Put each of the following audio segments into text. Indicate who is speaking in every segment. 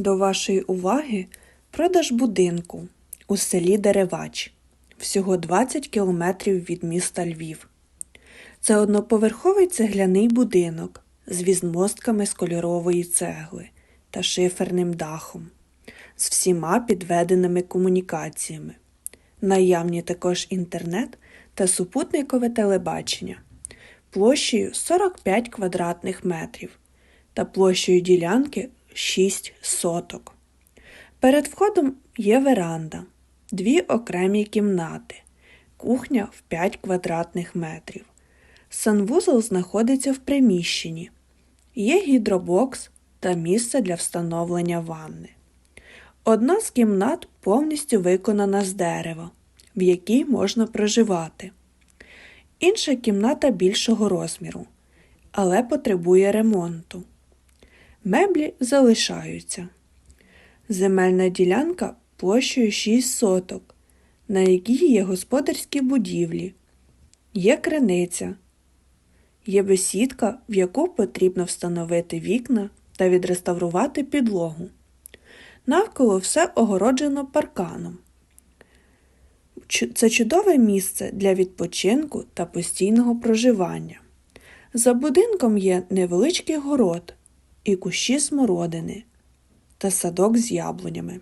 Speaker 1: До вашої уваги продаж будинку у селі Деревач, всього 20 кілометрів від міста Львів. Це одноповерховий цегляний будинок з візмостками з кольорової цегли та шиферним дахом, з всіма підведеними комунікаціями. Наявні також інтернет та супутникове телебачення площею 45 квадратних метрів та площею ділянки 6 соток. Перед входом є веранда, дві окремі кімнати, кухня в 5 квадратних метрів. Санвузол знаходиться в приміщенні. Є гідробокс та місце для встановлення ванни. Одна з кімнат повністю виконана з дерева, в якій можна проживати. Інша кімната більшого розміру, але потребує ремонту. Меблі залишаються. Земельна ділянка площею 6 соток, на якій є господарські будівлі, є криниця, є бесідка, в яку потрібно встановити вікна та відреставрувати підлогу. Навколо все огороджено парканом. Це чудове місце для відпочинку та постійного проживання. За будинком є невеличкий город і кущі смородини та садок з яблунями.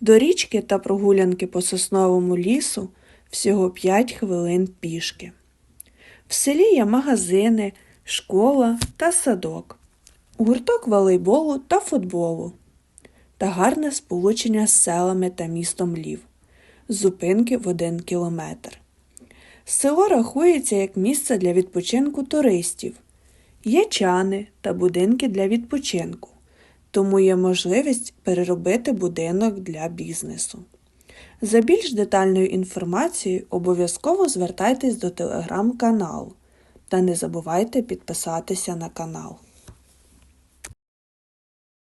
Speaker 1: До річки та прогулянки по сосновому лісу всього 5 хвилин пішки. В селі є магазини, школа та садок, гурток волейболу та футболу та гарне сполучення з селами та містом Лів, зупинки в один кілометр. Село рахується як місце для відпочинку туристів. Є чани та будинки для відпочинку, тому є можливість переробити будинок для бізнесу. За більш детальною інформацією обов'язково звертайтесь до телеграм-каналу та не забувайте підписатися на канал.